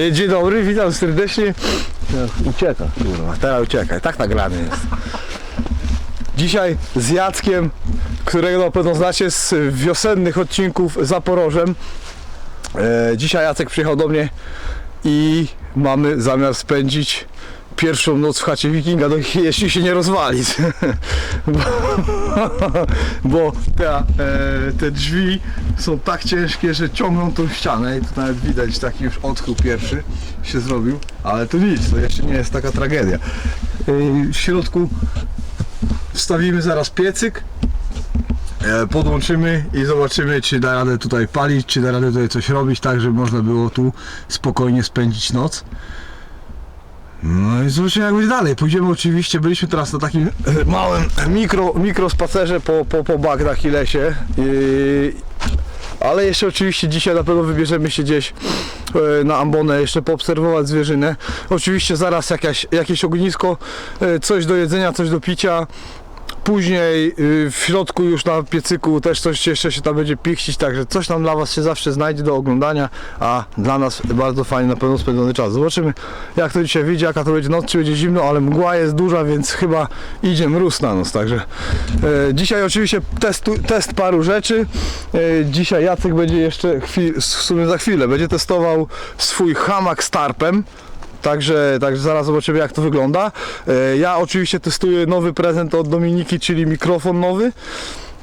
E, Dzień dobry, witam serdecznie. Ucieka, kurwa, teraz ucieka. Tak nagrany jest. Dzisiaj z Jackiem, którego na pewno znacie z wiosennych odcinków za Porożem. E, dzisiaj Jacek przyjechał do mnie i mamy zamiar spędzić pierwszą noc w chacie wikinga, no, jeśli się nie rozwali. bo bo te, e, te drzwi są tak ciężkie, że ciągną tą ścianę i tu nawet widać taki już odchył pierwszy się zrobił, ale to nic, to jeszcze nie jest taka tragedia. E, w środku wstawimy zaraz piecyk, e, podłączymy i zobaczymy, czy da radę tutaj palić, czy da radę tutaj coś robić, tak żeby można było tu spokojnie spędzić noc. No i zobaczymy jak będzie dalej. Pójdziemy oczywiście, byliśmy teraz na takim e, małym mikro, mikro spacerze po, po, po bagnach i lesie. I, ale jeszcze oczywiście dzisiaj na pewno wybierzemy się gdzieś e, na ambonę, jeszcze poobserwować zwierzynę. Oczywiście zaraz jakaś, jakieś ognisko, e, coś do jedzenia, coś do picia. Później y, w środku już na piecyku też coś jeszcze się tam będzie pichcić, także coś tam dla Was się zawsze znajdzie do oglądania, a dla nas bardzo fajnie na pewno spędzony czas. Zobaczymy jak to dzisiaj wyjdzie, jaka to będzie noc, czy będzie zimno, ale mgła jest duża, więc chyba idzie mróz na nos, także e, dzisiaj oczywiście testu, test paru rzeczy. E, dzisiaj Jacek będzie jeszcze chwil, w sumie za chwilę, będzie testował swój hamak z tarpem. Także, także zaraz zobaczymy jak to wygląda. E, Ja oczywiście testuję nowy prezent od Dominiki, czyli mikrofon nowy.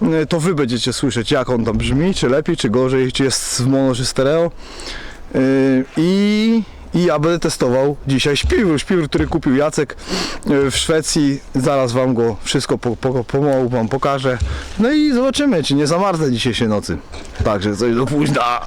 E, To wy będziecie słyszeć jak on tam brzmi, czy lepiej, czy gorzej, czy jest w mono, czy stereo. E, I, I ja będę testował dzisiaj śpiwór, śpiwór, który kupił Jacek w Szwecji. Zaraz wam go wszystko po, po, pomału wam pokażę. No i zobaczymy, czy nie zamarznę dzisiejszej nocy. Także coś do późna.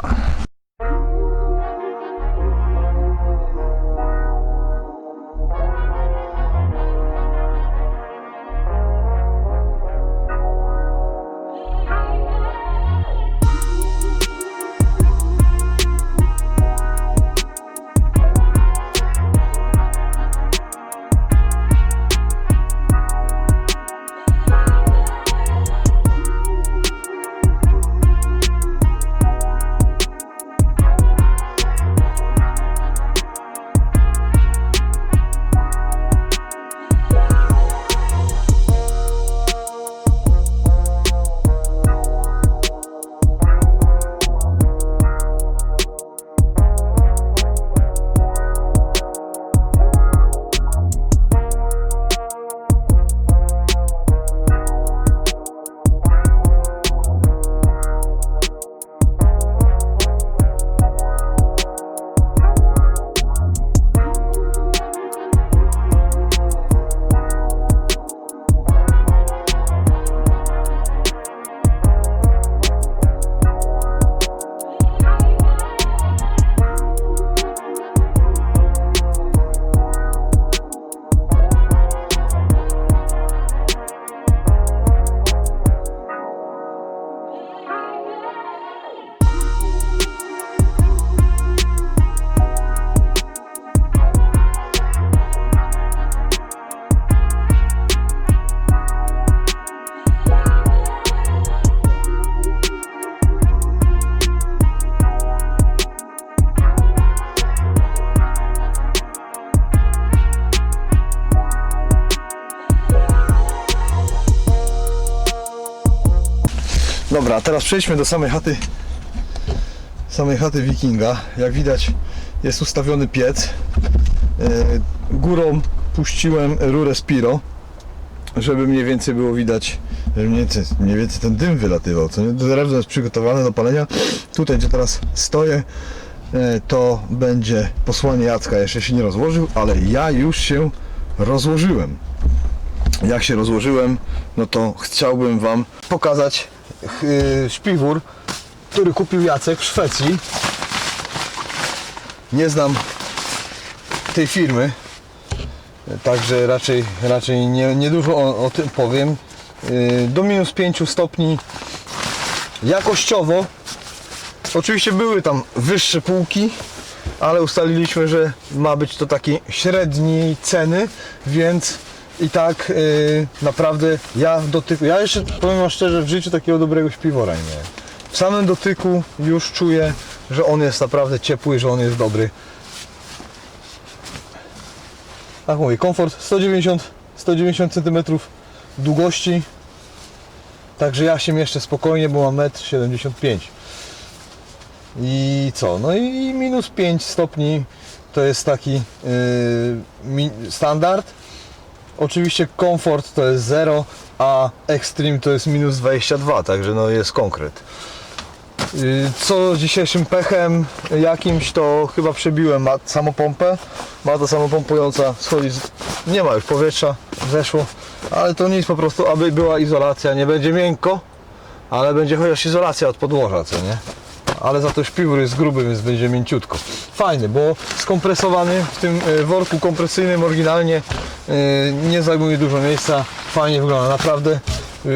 Dobra, teraz przejdźmy do samej chaty samej chaty wikinga. Jak widać jest ustawiony piec. E, Górą puściłem rurę Spiro, żeby mniej więcej było widać, żeby mniej mniej więcej ten dym wylatywał. Co nie? Drewno jest przygotowane do palenia. Tutaj, gdzie teraz stoję, e, to będzie posłanie Jacka. Jeszcze się nie rozłożył, ale ja już się rozłożyłem. Jak się rozłożyłem, no to chciałbym Wam pokazać yy, śpiwór, który kupił Jacek w Szwecji. Nie znam tej firmy, także raczej, raczej nie, nie dużo o, o tym powiem. Yy, do minus 5 stopni jakościowo. Oczywiście były tam wyższe półki, ale ustaliliśmy, że ma być to taki średniej ceny, więc i tak yy, naprawdę ja dotyku, ja jeszcze powiem wam szczerze, w życiu takiego dobrego śpiwora nie. W samym dotyku już czuję, że on jest naprawdę ciepły, że on jest dobry. tak mówię, komfort 190, 190 cm długości. Także ja się mieszczę spokojnie, bo mam 1,75 m. I co? No i minus 5 stopni to jest taki yy, standard. Oczywiście komfort to jest 0, a extreme to jest minus 22, także no jest konkret. Yy, Co dzisiejszym pechem jakimś to chyba przebiłem samopompę. Mata samopompująca schodzi, z... nie ma już powietrza, zeszło, ale to nic po prostu, aby była izolacja, nie będzie miękko, ale będzie chociaż izolacja od podłoża, co nie? Ale za to śpiwór jest gruby, więc będzie mięciutko. Fajny, bo skompresowany w tym e, worku kompresyjnym oryginalnie e, nie zajmuje dużo miejsca, fajnie wygląda, naprawdę. e,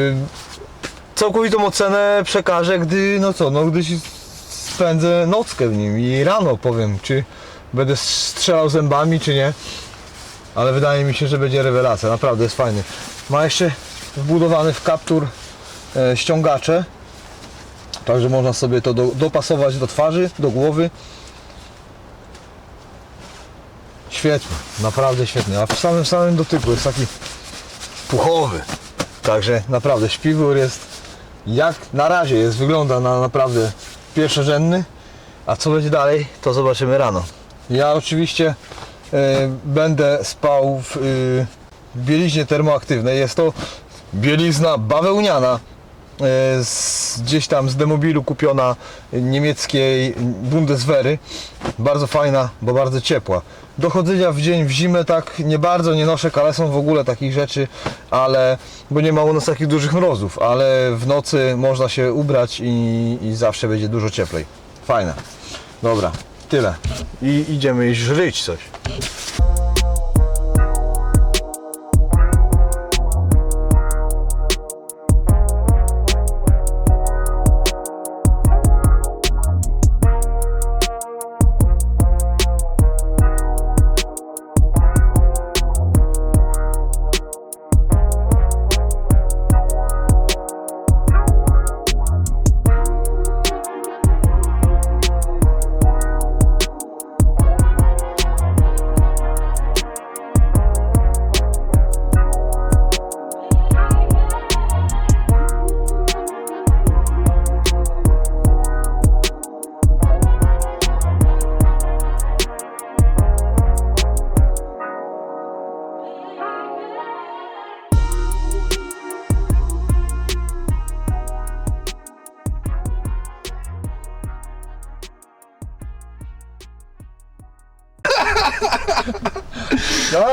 Całkowitą ocenę przekażę, gdy, no co, no gdy spędzę nockę w nim i rano powiem, czy będę strzelał zębami, czy nie. Ale wydaje mi się, że będzie rewelacja, naprawdę jest fajny. Ma jeszcze wbudowany w kaptur ściągacze, także można sobie to do, dopasować do twarzy, do głowy. Świetny, naprawdę świetny, a w samym samym dotyku jest taki puchowy. Także naprawdę śpiwór jest jak na razie jest, wygląda na naprawdę pierwszorzędny, a co będzie dalej, to zobaczymy rano. Ja oczywiście e, będę spał w y, bieliźnie termoaktywnej. Jest to bielizna bawełniana, z, gdzieś tam z demobilu kupiona e, niemieckiej Bundeswehry. Bardzo fajna, bo bardzo ciepła. Do chodzenia w dzień w zimę tak nie bardzo nie noszę kalesą w ogóle takich rzeczy, ale bo nie ma u nas takich dużych mrozów, ale w nocy można się ubrać i, i zawsze będzie dużo cieplej. Fajne. Dobra, tyle. I idziemy żryć coś.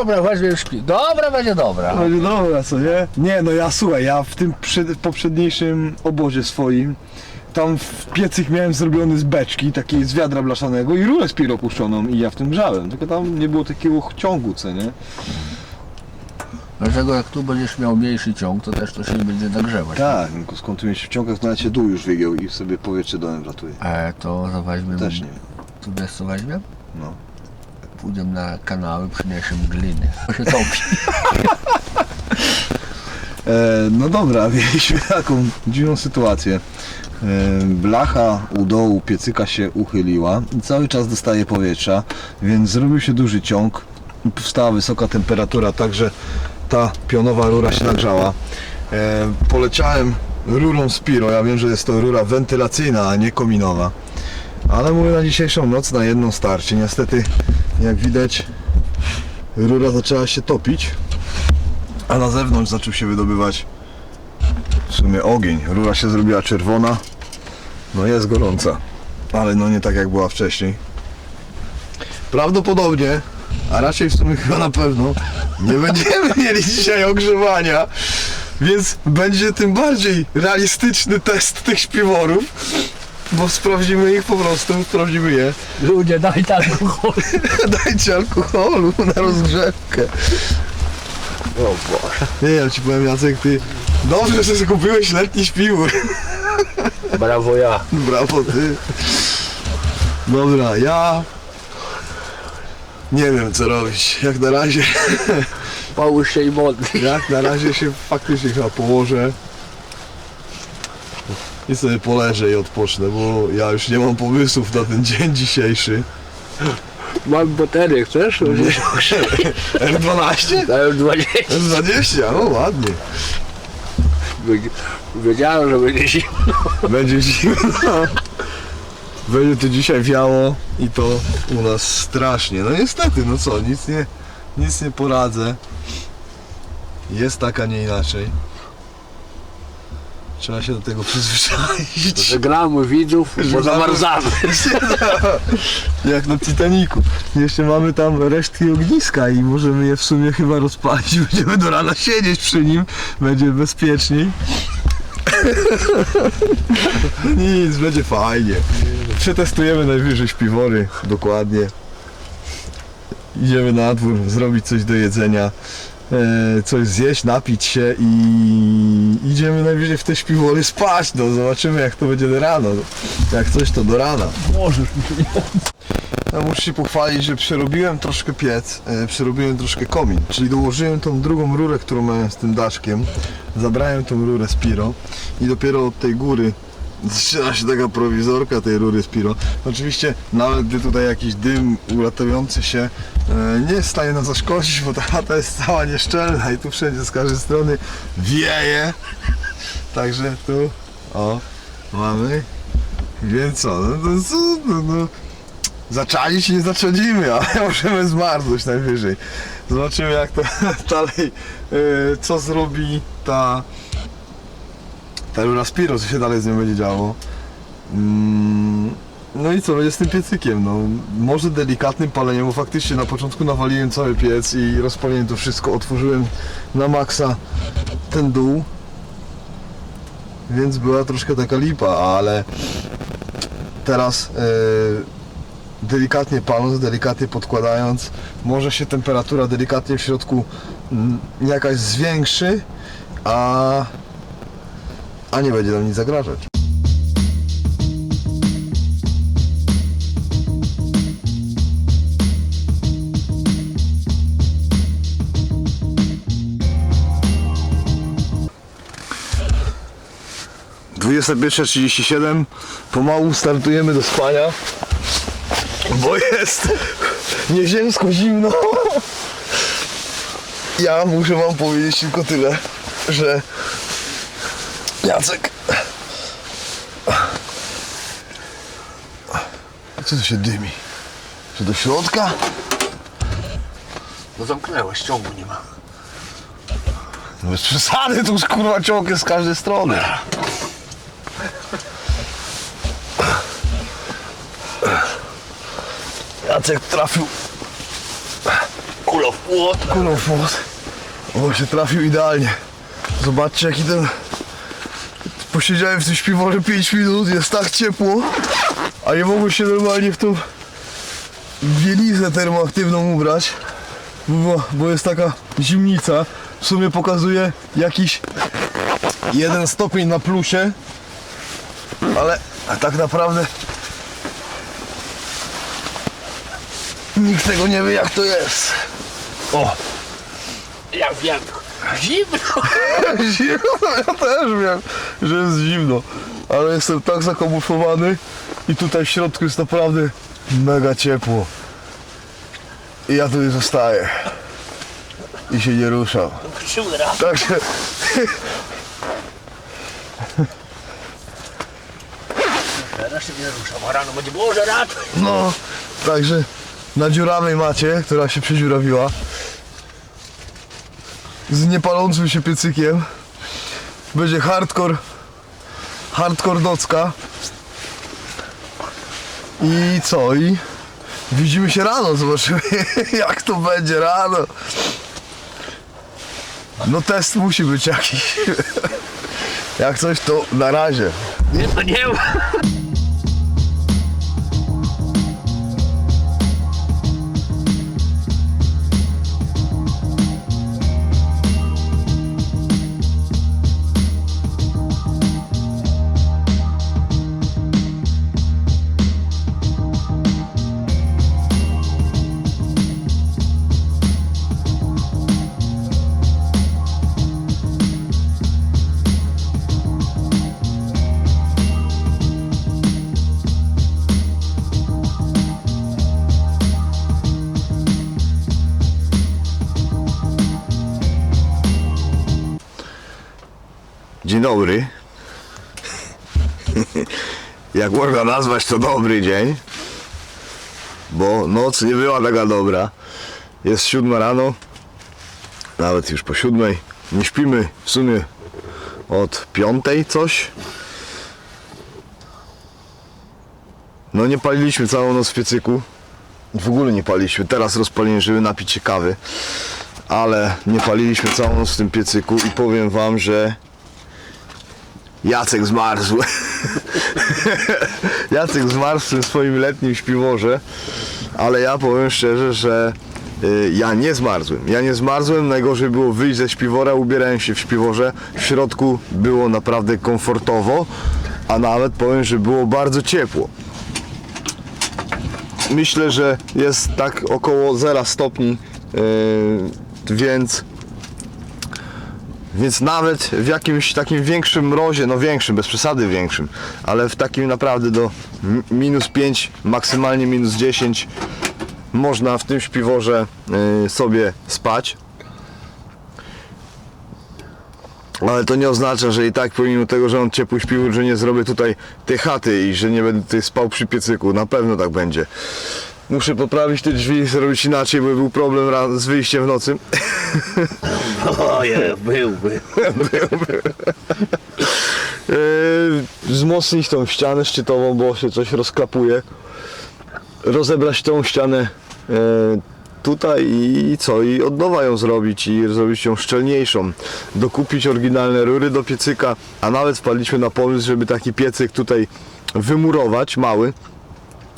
Dobra, weźmy już śpi. Dobra, będzie dobra. No dobra, co nie? Nie, no ja słuchaj, ja w tym przed, poprzedniejszym obozie swoim, tam w piecyk miałem zrobiony z beczki, takiej z wiadra blaszanego i rurę z piru puszczoną i ja w tym grzałem, tylko tam nie było takiego ciągu, co nie? Dlatego jak tu będziesz miał mniejszy ciąg, to też to się nie będzie nagrzewać. Tak, tylko skąd tu się w ciągach, to nawet się dół już wygiął i sobie powietrze dołem wlatuje. E, to weźmiemy. Też nie wiem. Tu wiesz co weźmiemy? No. Pójdziemy na kanały, przyniesiemy gliny. To się. E, no dobra, mieliśmy taką dziwną sytuację. E, blacha u dołu piecyka się uchyliła i cały czas dostaje powietrza, więc zrobił się duży ciąg. Powstała wysoka temperatura, także ta pionowa rura się nagrzała. E, poleciałem rurą Spiro, ja wiem, że jest to rura wentylacyjna, a nie kominowa. Ale mówię na dzisiejszą noc na jedną starcie. Niestety, jak widać, rura zaczęła się topić a na zewnątrz zaczął się wydobywać w sumie ogień. Rura się zrobiła czerwona. No jest gorąca, ale no nie tak jak była wcześniej. Prawdopodobnie, a raczej w sumie chyba na pewno, nie będziemy mieli dzisiaj ogrzewania, więc będzie tym bardziej realistyczny test tych śpiworów, bo sprawdzimy ich po prostu, sprawdzimy je. Ludzie, daj tak alkohol. Dajcie alkoholu na rozgrzewkę. O Boże. Nie, ja ci powiem Jacek, ty dobrze, że sobie kupiłeś letni śpiwór. Brawo ja. Brawo ty. Dobra, ja nie wiem co robić. Jak na razie, Połóż się i modli. jak na razie się faktycznie chyba położę. I sobie poleżę i odpocznę, bo ja już nie mam pomysłów na ten dzień dzisiejszy. Mam baterię, chcesz? R12? Dają 20. R20, o ładnie. Wiedziałem, że będzie zimno. Będzie zimno. Będzie to dzisiaj wiało i to u nas strasznie. No niestety, no co, nic nie, nic nie poradzę. Jest tak, a nie inaczej. Trzeba się do tego przyzwyczaić. Żegnamy widzów, bo zamarzamy. Jak na Titaniku. Jeszcze mamy tam resztki ogniska i możemy je w sumie chyba rozpalić. Będziemy do rana siedzieć przy nim. Będzie bezpieczniej. Nic, będzie fajnie. Przetestujemy najwyżej śpiwory. Dokładnie. Idziemy na dwór, zrobić coś do jedzenia. E, coś zjeść, napić się i idziemy najwyżej w te śpiwory spać. No zobaczymy jak to będzie do rana. Jak coś to do rana. Możesz mi Ja muszę się pochwalić, że przerobiłem troszkę piec, e, przerobiłem troszkę komin, czyli dołożyłem tą drugą rurę, którą miałem z tym daszkiem, zabrałem tą rurę Spiro i dopiero od tej góry zaczyna się taka prowizorka tej rury Spiro. Oczywiście nawet gdy tutaj jakiś dym uratujący się nie jest w stanie nam zaszkodzić, bo ta chata jest cała nieszczelna i tu wszędzie z każdej strony wieje. Także tu, o, mamy. Więc co, no, no, no, no nie zaczadzimy, ale możemy zmarznąć najwyżej. Zobaczymy jak to dalej, e, co zrobi ta ta rura Spiro, co się dalej z nią będzie działo. Mm, No i co będzie z tym piecykiem? No, może delikatnym paleniem, bo faktycznie na początku nawaliłem cały piec i rozpaliłem to wszystko, otworzyłem na maksa ten dół. Więc była troszkę taka lipa, ale teraz e, delikatnie paląc, delikatnie podkładając, może się temperatura delikatnie w środku mm, jakaś zwiększy, a, a nie będzie nam nic zagrażać. Dwudziesta pierwsza trzydzieści siedem. Pomału startujemy do spania, bo jest nieziemsko zimno. Ja muszę wam powiedzieć tylko tyle, że Jacek. Co to się dymi? Czy do środka? No zamknęłaś, ciągu nie ma. No bez przesady, tu już kurwa ciąg jest z każdej strony. Jacek trafił Kulo w płot. kulą w płot. O, się trafił idealnie. Zobaczcie jaki ten... Posiedziałem w tym śpiworze 5 minut, jest tak ciepło, a nie mogłem się normalnie w tą bieliznę termoaktywną ubrać, bo, bo jest taka zimnica. W sumie pokazuje jakiś jeden stopień na plusie, ale tak naprawdę nikt tego nie wie jak to jest. O! Ja wiem. Zimno. Zimno, ja też wiem, że jest zimno, ale jestem tak zakamuflowany i tutaj w środku jest naprawdę mega ciepło. I ja tutaj zostaję. I się nie ruszam. Także Teraz się nie ruszam, a rano będzie Boże ratuj. no, także na dziurawej macie, która się przedziurawiła. Z niepalącym się piecykiem. Będzie hardcore, hardcore nocka. I co? I widzimy się rano, zobaczymy jak to będzie rano. No test musi być jakiś. Jak coś to na razie. Nie, to nie ma. Jak można nazwać to dobry dzień? Bo noc nie była taka dobra. Jest siódma rano, nawet już po siódmej. Nie śpimy w sumie od piątej coś. No nie paliliśmy całą noc w piecyku. W ogóle nie paliliśmy. Teraz rozpaliłem, żeby napić się kawy. Ale nie paliliśmy całą noc w tym piecyku i powiem wam, że Jacek zmarzł. Jacek zmarzł w tym swoim letnim śpiworze. Ale ja powiem szczerze, że y, ja nie zmarzłem. Ja nie zmarzłem. Najgorzej było wyjść ze śpiwora, ubierałem się w śpiworze. W środku było naprawdę komfortowo, a nawet powiem, że było bardzo ciepło. Myślę, że jest tak około 0 stopni, yy, więc więc nawet w jakimś takim większym mrozie, no większym, bez przesady większym, ale w takim naprawdę do mi- minus 5, maksymalnie minus 10 można w tym śpiworze yy, sobie spać. Ale to nie oznacza, że i tak pomimo tego, że on ciepły śpiwór, że nie zrobię tutaj tej chaty i że nie będę tutaj spał przy piecyku. Na pewno tak będzie. Muszę poprawić te drzwi, zrobić inaczej, bo był problem z wyjściem w nocy. Oje, był, był. Yy, wzmocnić tą ścianę szczytową, bo się coś rozklapuje. Rozebrać tą ścianę yy, tutaj i co? I od nowa ją zrobić i zrobić ją szczelniejszą. Dokupić oryginalne rury do piecyka, a nawet wpadliśmy na pomysł, żeby taki piecyk tutaj wymurować, mały.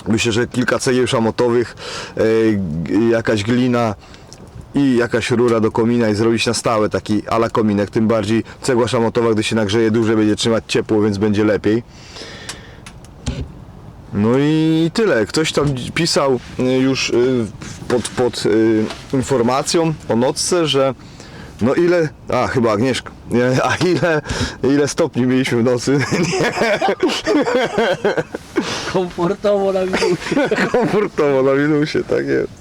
Myślę, że kilka cegieł szamotowych, g- jakaś glina, i jakaś rura do komina i zrobić na stałe taki ala kominek, tym bardziej cegła szamotowa, gdy się nagrzeje dłużej będzie trzymać ciepło, więc będzie lepiej. No i tyle. Ktoś tam pisał y, już y, pod, pod informacją o nocce, że no ile, a chyba Agnieszka, nie, a ile, ile stopni mieliśmy w nocy? Komfortowo na minusie. Komfortowo na minusie, tak jest.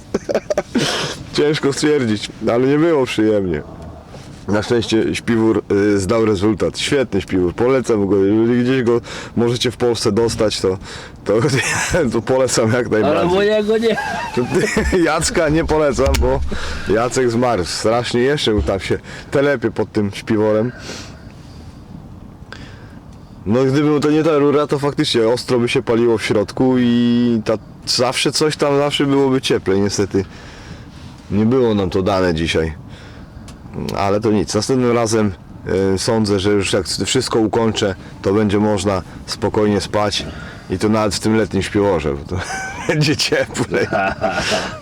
Ciężko stwierdzić, ale nie było przyjemnie. Na szczęście śpiwór y, zdał rezultat. Świetny śpiwór, polecam go. Jeżeli gdzieś go możecie w Polsce dostać, to, to, to polecam jak Ale najbardziej. mojego nie. Jacka nie polecam, bo Jacek zmarł. Strasznie jeszcze tam się telepie pod tym śpiworem. No gdyby to nie ta rura, to faktycznie ostro by się paliło w środku i ta, zawsze coś tam, zawsze byłoby cieplej. Niestety nie było nam to dane dzisiaj. Ale to nic. Następnym razem e, sądzę, że już jak wszystko ukończę, to będzie można spokojnie spać i to nawet w tym letnim śpiworze, bo to będzie cieplej.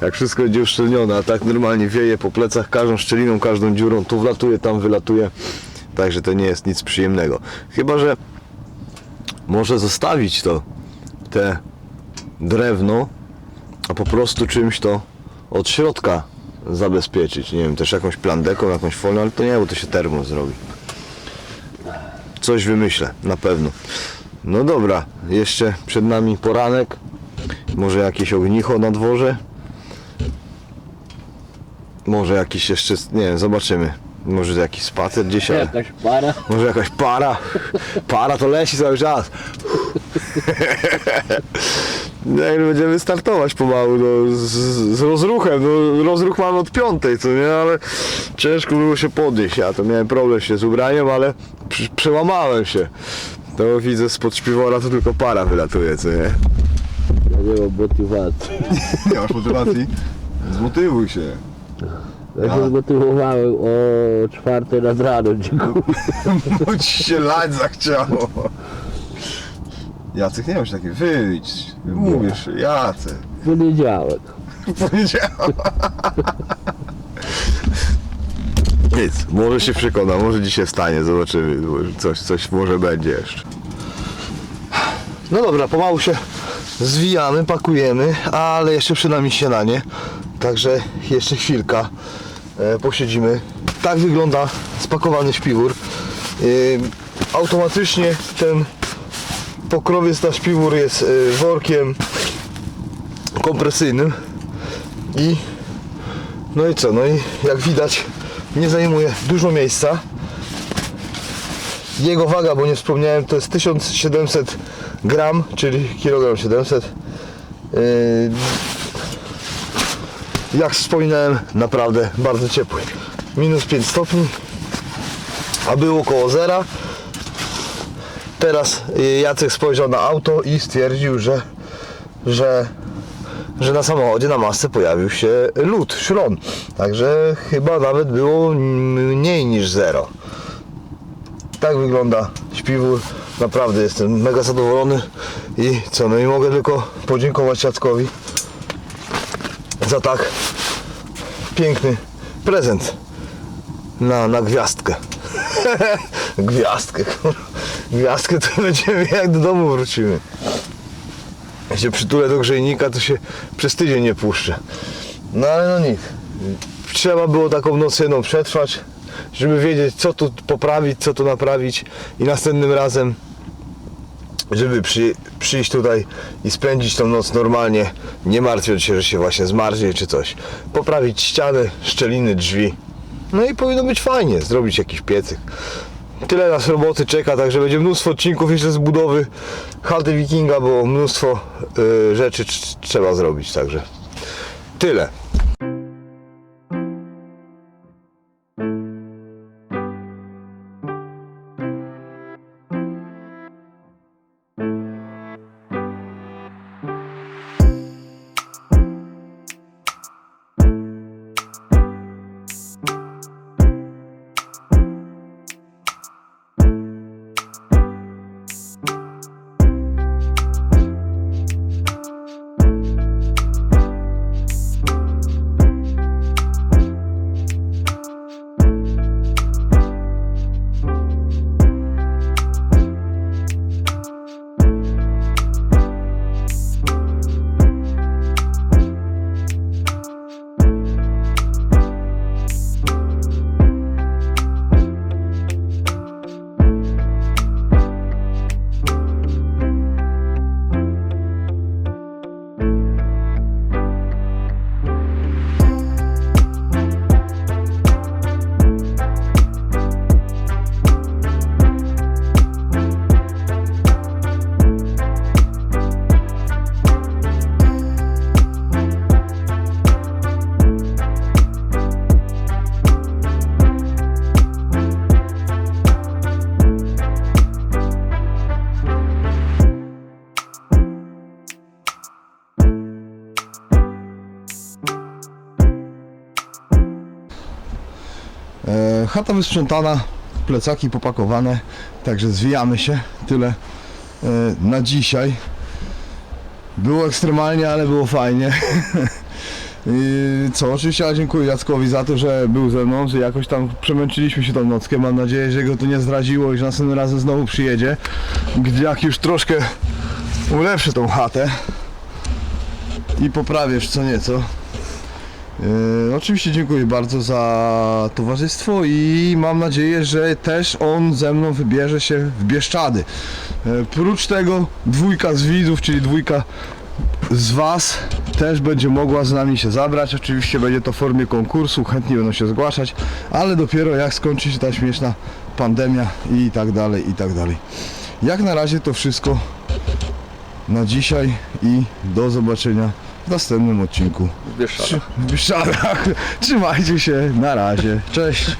Jak wszystko będzie uszczelnione, a tak normalnie wieje po plecach każdą szczeliną, każdą dziurą, tu wlatuje, tam wylatuje. Także to nie jest nic przyjemnego. Chyba, że może zostawić to, te drewno, a po prostu czymś to od środka zabezpieczyć. Nie wiem, też jakąś plandeką, jakąś folią, ale to nie, bo to się termo zrobi. Coś wymyślę, na pewno. No dobra, jeszcze przed nami poranek. Może jakieś ognicho na dworze. Może jakiś jeszcze, nie wiem, zobaczymy. Może jakiś spacer ale... Jakaś para. Może jakaś para. Para to leci cały czas. No i będziemy startować pomału no, z, z rozruchem. No, rozruch mamy od piątej, co nie, ale ciężko było się podnieść. Ja to miałem problem się z ubraniem, ale przy, przełamałem się. To widzę spod śpiwora to tylko para wylatuje, co nie? Ja nie mam motywacji. Nie masz motywacji? Zmotywuj się. Ja się zmotywowałem o czwartej nad rano, dziękuję. Bo ci się lać zachciało. Jacek, nie masz takiej, wyjdź. Mówisz, Jacek. Poniedziałek. Powiedziałem. Nic, może się przekona, może dzisiaj stanie, zobaczymy. Może Coś, coś może będzie jeszcze. No dobra, pomału się zwijamy, pakujemy, ale jeszcze przed nami śniadanie. Także jeszcze chwilka e, posiedzimy. Tak wygląda spakowany śpiwór. E, automatycznie ten pokrowiec na śpiwór jest e, workiem kompresyjnym i no i co, no i jak widać nie zajmuje dużo miejsca Jego waga, bo nie wspomniałem, to jest 1700 gram, czyli kilogram 700. Yy, jak wspominałem, naprawdę bardzo ciepły. Minus 5 stopni, a było około zera. Teraz y, Jacek spojrzał na auto i stwierdził, że, że, że na samochodzie na masce pojawił się lód, szron. Także chyba nawet było mniej niż zero. Tak wygląda śpiwór. Naprawdę jestem mega zadowolony i co, no i mogę tylko podziękować Jackowi za tak piękny prezent na, na gwiazdkę. gwiazdkę, kurwa. Gwiazdkę to będziemy jak do domu wrócimy. Jak się przytulę do grzejnika, to się przez tydzień nie puszczę. No ale no nic. Trzeba było taką noc jedną przetrwać, żeby wiedzieć co tu poprawić, co tu naprawić i następnym razem żeby przy, przyjść tutaj i spędzić tą noc normalnie, nie martwiąc się, że się właśnie zmarznie czy coś. Poprawić ściany, szczeliny, drzwi. No i powinno być fajnie, zrobić jakiś piecyk. Tyle nas roboty czeka, także będzie mnóstwo odcinków jeszcze z budowy chaty wikinga, bo mnóstwo y, rzeczy tr- trzeba zrobić, także tyle. Chata wysprzątana, plecaki popakowane, także zwijamy się. Tyle e, na dzisiaj. Było ekstremalnie, ale było fajnie. I co, oczywiście dziękuję Jackowi za to, że był ze mną, że jakoś tam przemęczyliśmy się tą nockę. Mam nadzieję, że go to nie zdradziło i że następnym razem znowu przyjedzie, gdzie jak już troszkę ulepszy tą chatę i poprawisz co nieco. E, oczywiście dziękuję bardzo za towarzystwo i mam nadzieję, że też on ze mną wybierze się w Bieszczady. E, prócz tego dwójka z widzów, czyli dwójka z Was też będzie mogła z nami się zabrać. Oczywiście będzie to w formie konkursu, chętnie będą się zgłaszać, ale dopiero jak skończy się ta śmieszna pandemia i tak dalej, i tak dalej. Jak na razie to wszystko na dzisiaj i do zobaczenia w następnym odcinku. W Bieszczadach. W Bieszczadach. Trzymajcie się, na razie. Cześć.